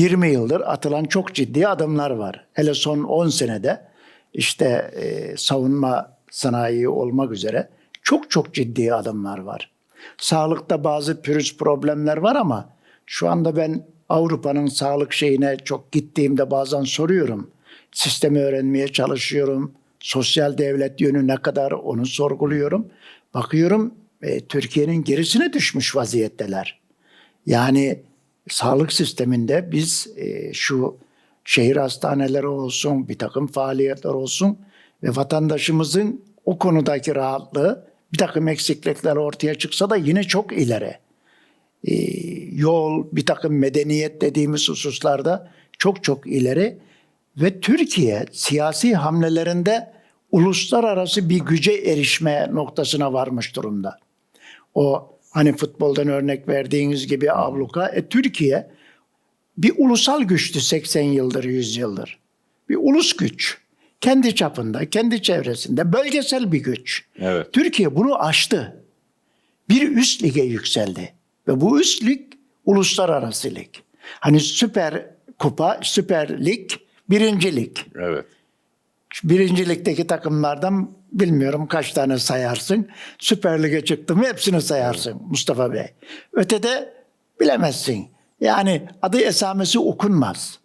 20 yıldır atılan çok ciddi adımlar var. Hele son 10 senede işte e, savunma sanayi olmak üzere çok çok ciddi adımlar var. Sağlıkta bazı pürüz problemler var ama şu anda ben Avrupa'nın sağlık şeyine çok gittiğimde bazen soruyorum. Sistemi öğrenmeye çalışıyorum. Sosyal devlet yönü ne kadar onu sorguluyorum. Bakıyorum e, Türkiye'nin gerisine düşmüş vaziyetteler. Yani sağlık sisteminde biz e, şu şehir hastaneleri olsun, bir takım faaliyetler olsun ve vatandaşımızın o konudaki rahatlığı bir takım eksiklikler ortaya çıksa da yine çok ileri. E, yol, bir takım medeniyet dediğimiz hususlarda çok çok ileri ve Türkiye siyasi hamlelerinde uluslararası bir güce erişme noktasına varmış durumda. O hani futboldan örnek verdiğiniz gibi abluka. E, Türkiye bir ulusal güçtü 80 yıldır, 100 yıldır. Bir ulus güç. Kendi çapında, kendi çevresinde bölgesel bir güç. Evet. Türkiye bunu aştı. Bir üst lige yükseldi. Ve bu üst lig uluslararası lig. Hani süper kupa, süper lig, birinci lig. Evet. Birinci ligdeki takımlardan bilmiyorum kaç tane sayarsın. Süper Lig'e çıktı mı hepsini sayarsın Mustafa Bey. Ötede bilemezsin. Yani adı esamesi okunmaz.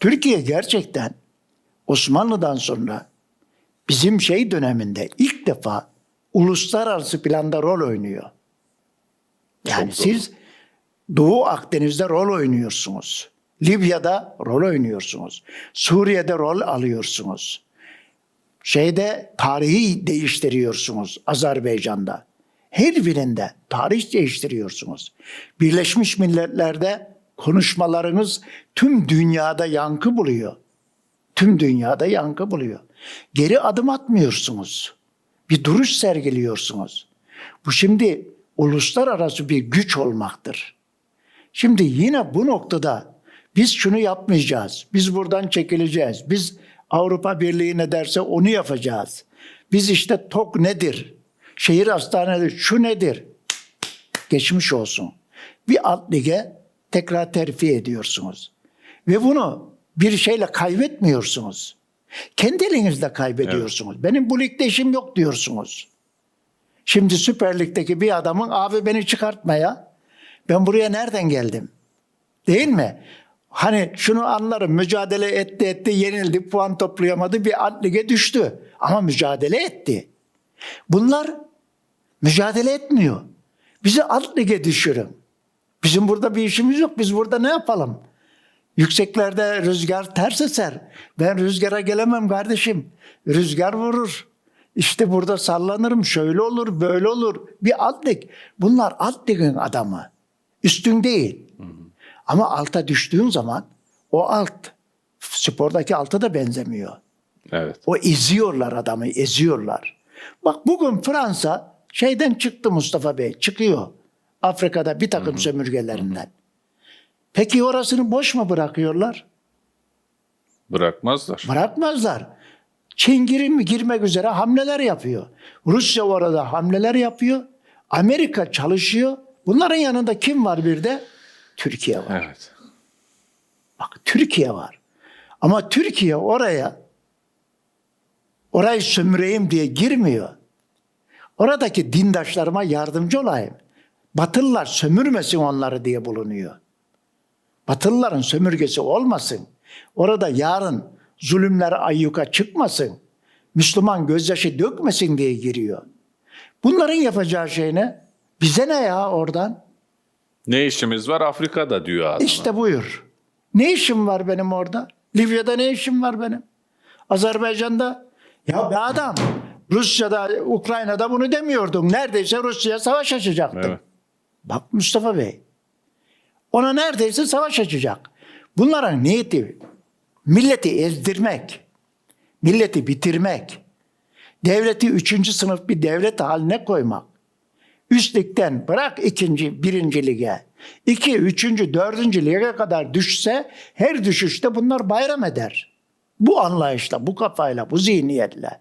Türkiye gerçekten Osmanlı'dan sonra bizim şey döneminde ilk defa uluslararası planda rol oynuyor. Yani Çok doğru. siz Doğu Akdeniz'de rol oynuyorsunuz. Libya'da rol oynuyorsunuz. Suriye'de rol alıyorsunuz. Şeyde tarihi değiştiriyorsunuz Azerbaycan'da. Her birinde tarih değiştiriyorsunuz. Birleşmiş Milletler'de konuşmalarınız tüm dünyada yankı buluyor. Tüm dünyada yankı buluyor. Geri adım atmıyorsunuz. Bir duruş sergiliyorsunuz. Bu şimdi uluslararası bir güç olmaktır. Şimdi yine bu noktada biz şunu yapmayacağız. Biz buradan çekileceğiz. Biz Avrupa Birliği ne derse onu yapacağız. Biz işte TOK nedir? Şehir hastaneleri şu nedir? Geçmiş olsun. Bir alt lige tekrar terfi ediyorsunuz. Ve bunu bir şeyle kaybetmiyorsunuz. Kendi elinizde kaybediyorsunuz. Benim bu ligde işim yok diyorsunuz. Şimdi Süper Lig'deki bir adamın abi beni çıkartma ya. Ben buraya nereden geldim? Değil mi? Hani şunu anlarım mücadele etti etti yenildi puan toplayamadı bir alt lige düştü. Ama mücadele etti. Bunlar mücadele etmiyor. Bizi alt lige düşürün. Bizim burada bir işimiz yok. Biz burada ne yapalım? Yükseklerde rüzgar ters eser. Ben rüzgara gelemem kardeşim. Rüzgar vurur. İşte burada sallanırım. Şöyle olur, böyle olur. Bir alt lig. Bunlar alt ligin adamı. Üstün değil. Ama alta düştüğün zaman o alt spordaki alta da benzemiyor. Evet. O eziyorlar adamı, eziyorlar. Bak bugün Fransa şeyden çıktı Mustafa Bey, çıkıyor. Afrika'da bir takım sömürgelerinden. Peki orasını boş mu bırakıyorlar? Bırakmazlar. Bırakmazlar. Çin girim, girmek üzere hamleler yapıyor. Rusya orada hamleler yapıyor. Amerika çalışıyor. Bunların yanında kim var bir de? Türkiye var. Evet. Bak Türkiye var. Ama Türkiye oraya orayı sömüreyim diye girmiyor. Oradaki dindaşlarıma yardımcı olayım. Batılılar sömürmesin onları diye bulunuyor. Batılıların sömürgesi olmasın. Orada yarın zulümler ayyuka çıkmasın. Müslüman gözyaşı dökmesin diye giriyor. Bunların yapacağı şey ne? Bize ne ya oradan? Ne işimiz var Afrika'da diyor adam. İşte buyur. Ne işim var benim orada? Libya'da ne işim var benim? Azerbaycan'da ya be adam Rusya'da, Ukrayna'da bunu demiyordun. Neredeyse Rusya savaş açacaktın. Evet. Bak Mustafa Bey. Ona neredeyse savaş açacak. Bunların niyeti milleti ezdirmek, milleti bitirmek, devleti üçüncü sınıf bir devlet haline koymak. Üstlükten bırak ikinci, birinci lige. iki, üçüncü, dördüncü lige kadar düşse her düşüşte bunlar bayram eder. Bu anlayışla, bu kafayla, bu zihniyetle.